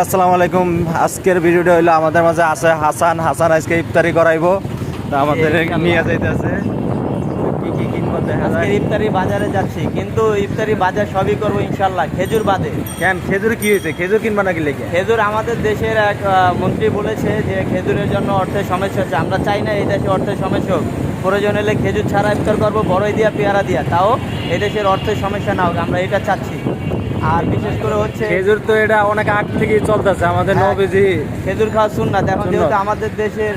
আসসালামু আলাইকুম। আজকের ভিডিওটা হইল আমাদের মাঝে আছে হাসান। হাসান আজকে ইফতারি করাইবো। তা আমাদের নিয়ে যাইতেছে। কি কি কিনবো দেখা যায় ইফতারি বাজারে যাচ্ছি কিন্তু ইফতারি বাজার সবই করব ইনশাল্লাহ খেজুর বাদে। কেন? খেজুর কি হয়েছে? খেজুর কিনবা নাকি লেগে? খেজুর আমাদের দেশের এক মন্ত্রী বলেছে যে খেজুরের জন্য অর্থের সমস্যা হচ্ছে। আমরা চাই না এই দেশে অর্থের সমস্যা হোক। প্রয়োজন হলে খেজুর ছাড়া ইফতার করব বড়ই দিয়া পেয়ারা দিয়া। তাও এই দেশের অর্থের সমস্যা না হোক আমরা এটা চাচ্ছি। আর বিশেষ করে হচ্ছে খেজুর তো এটা অনেক আগ থেকেই চলতেছে আমাদের হ্যাঁ। নবীজি। খেজুর খাওয়া শুন না এখন যেহেতু আমাদের দেশের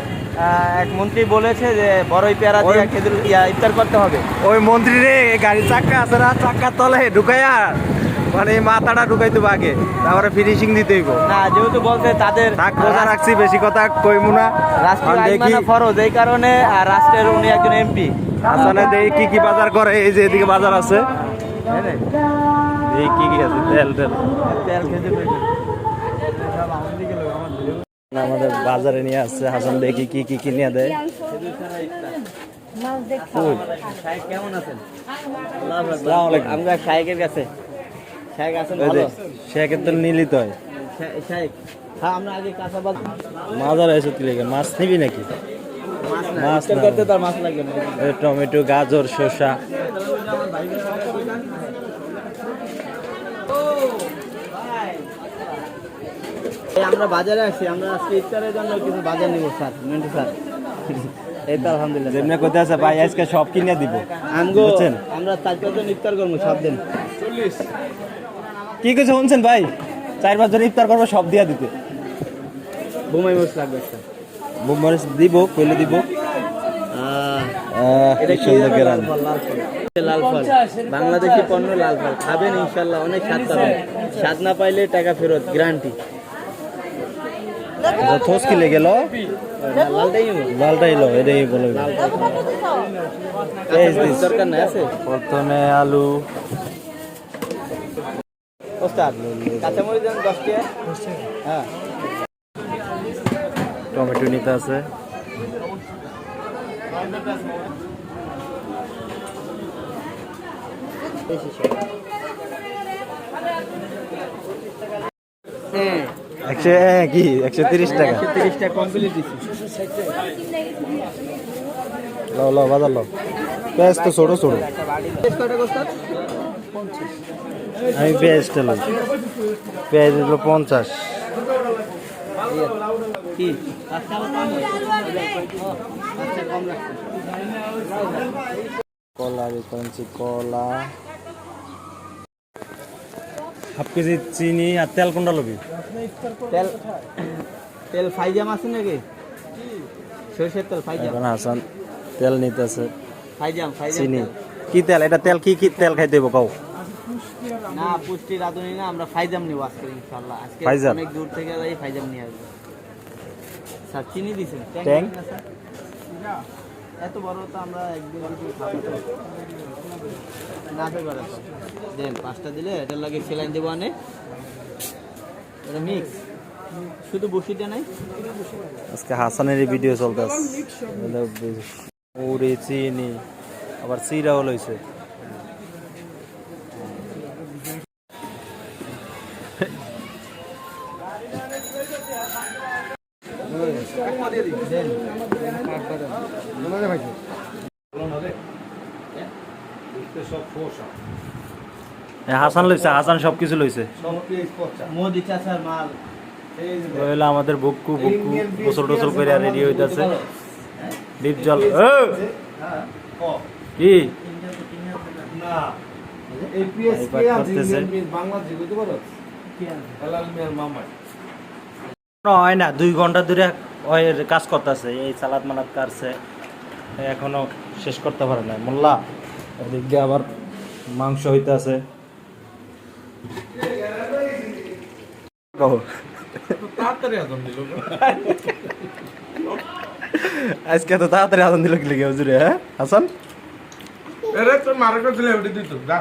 এক মন্ত্রী বলেছে যে বড়ই পেয়ারা দিয়া খেজুর ইয়া, ইফতার করতে হবে। ওই মন্ত্রী রে গাড়ি চাক্কা আছে না চাক্কার তলে ঢুকাইয়া মানে মাথাটা ঢুকাইতে আগে তারপরে ফিনিশিং দিতে হইব। না যেহেতু বলতে তাদের রোজা রাখছি বেশি কথা কইমু না। রাষ্ট্রীয় আইন মানা ফরজ এই কারণে আর রাষ্ট্রের উনি একজন এমপি। হাসানে দেখি কি কি বাজার করে এই যে এদিকে বাজার আছে। এই কি কি আছে? তেল তেল। তেল খেতে আমাদের বাজারে নিয়ে আসছে হাসান দেখি কি কি কিনে দেয়? কেমন আছেন। আমরা শাহেকের কাছে। শাহেক আছেন তো নিলিত হয় শাহেক হ্যাঁ আমরা আগে কাঁচাবাদ মাজার এসে তুলে মাছ নিবি নাকি? মাছ না। মাছ ইফতার না। করতে তার মাছ লাগবে টমেটো গাজর শসা এই আমরা বাজারে আমরা আজকে ইফতারের জন্য কিছু বাজার নিব স্যার মিন্টু স্যার। এই তো আলহামদুলিল্লাহ যেমনি কোথায় আছে ভাই আজকে সব কিনে দিব। আমগো বুঝছেন? আমরা চার পাঁচজন ইফতার করব সব দিন। কি কিছু শুনছেন ভাই? চার পাঁচ জন ইফতার করব সব দিয়া দিতে। বোমাই মোষ লাগবে একটা বুমরিস দিব কইলে দিব। এটা কি লাল ফল বাংলাদেশি পণ্য লাল ফল। খাবেন ইনশাল্লাহ অনেক স্বাদ পাবেন। স্বাদ না পাইলে টাকা ফেরত গ্যারান্টি। আচ্ছা, থোস কিলে গেল লালটাই এলো এটাই বলে। প্রথমে আলু। হ্যাঁ। টমেটো নিতে আছে। সব। হ্যাঁ। একশো হ্যাঁ, কি? একশো তিরিশ টাকা। তিরিশ টাকা কমপ্লিট দিচ্ছি লাও লাও বাজার লাও। পেঁয়াজ তো ছোটো ছোটো। আমি পেঁয়াজটা লাগ পেঁয়াজ হলো পঞ্চাশ। কি? কম কম কলা বিকঞ্চি কলা। হাফ কেজি চিনি আর তেল কোনটা লবি? তেল তেল ফাইজাম আছে নাকি? সরষের তেল ফাইজাম। এখন হাসান তেল নিতেছে। ফাইজাম ফাইজাম চিনি। কি তেল? এটা তেল কি কি তেল খাইতে হইব? কাউ না পুষ্টি রাঁধুনি না আমরা ফাইজাম নিব আজকে ইনশাআল্লাহ। আজকে? অনেক দূর থেকে যাই ফাইজাম নিয়ে আসব। স্যার চিনি দিছেন? স্যার? এত বড় তো আমরা একদিন খাব। তো। দেন পাঁচটা দিলে এটার লাগে সেলাইন দেবো আনে। এটা মিক্স শুধু বসিটা নাই। আজকে হাসানের ভিডিও চলতেছে। মুড়ি চিনি আবার চিরাও লইছে। এ, হাসান লইছে হাসান সব কিছু লইছে মোদি চাচার মাল। হইল আমাদের বুকু বুকু গোসল টোসল করে রেডি হইতাছে। ডিপ জল। কি? করতেছে। না, হয় না দুই ঘণ্টা ধরে কাজ করতেছে। এই সালাদ মালাদ কাটছে। এখনও শেষ করতে পারে না মোল্লা এদিক আবার মাংস হইতাছে। আজকে তো তাড়াতাড়ি আদান দিল কি লেগে হুজুরে হ্যাঁ? হাসান? এরে তোর মারা করে দিলে দিত যা।